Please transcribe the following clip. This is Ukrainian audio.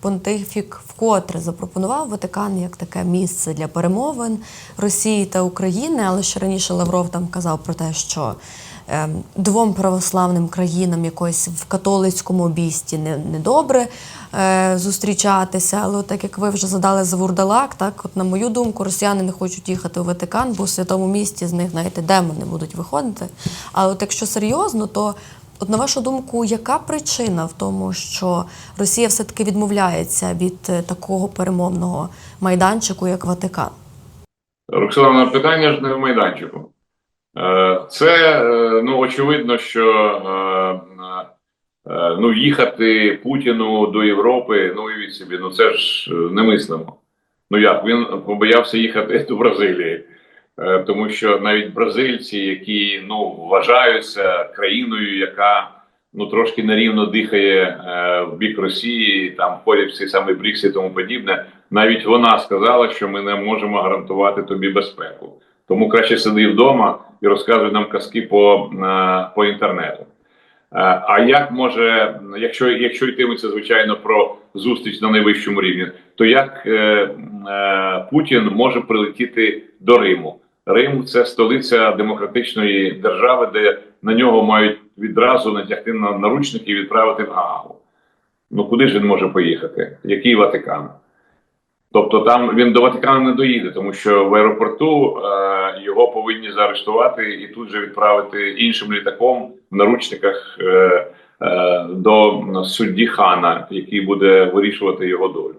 понтифік вкотре запропонував Ватикан як таке місце для перемовин Росії та України. Але ще раніше Лавров там казав про те, що ем, двом православним країнам якось в католицькому обісті не, не е, зустрічатися. Але так як ви вже задали за вурдалак, так от на мою думку, росіяни не хочуть їхати у Ватикан, бо у святому місті з них, знаєте, демони будуть виходити. Але от якщо серйозно, то от на вашу думку, яка причина в тому, що Росія все-таки відмовляється від е, такого перемовного майданчику, як Ватикан? Роксолана, питання ж не в майданчику. Е, Це е, ну очевидно, що ну, їхати Путіну до Європи, ну уявіть собі, ну це ж немислимо. Ну як він побоявся їхати до Бразилії, тому що навіть бразильці, які ну вважаються країною, яка ну трошки нерівно дихає е, в бік Росії, там входять в цей самий БРІКС і тому подібне. Навіть вона сказала, що ми не можемо гарантувати тобі безпеку. Тому краще сиди вдома і розказуй нам казки по, е, по інтернету. Е, А як може, якщо, якщо йтиметься звичайно про зустріч на найвищому рівні, то як е, е, Путін може прилетіти до Риму? Рим це столиця демократичної держави, де на нього мають відразу натягти на наручники і відправити в Гаагу. Ну куди ж він може поїхати? Який Ватикан? Тобто там він до Ватикану не доїде, тому що в аеропорту е, його повинні заарештувати і тут же відправити іншим літаком в наручниках е, е, до судді хана, який буде вирішувати його долю.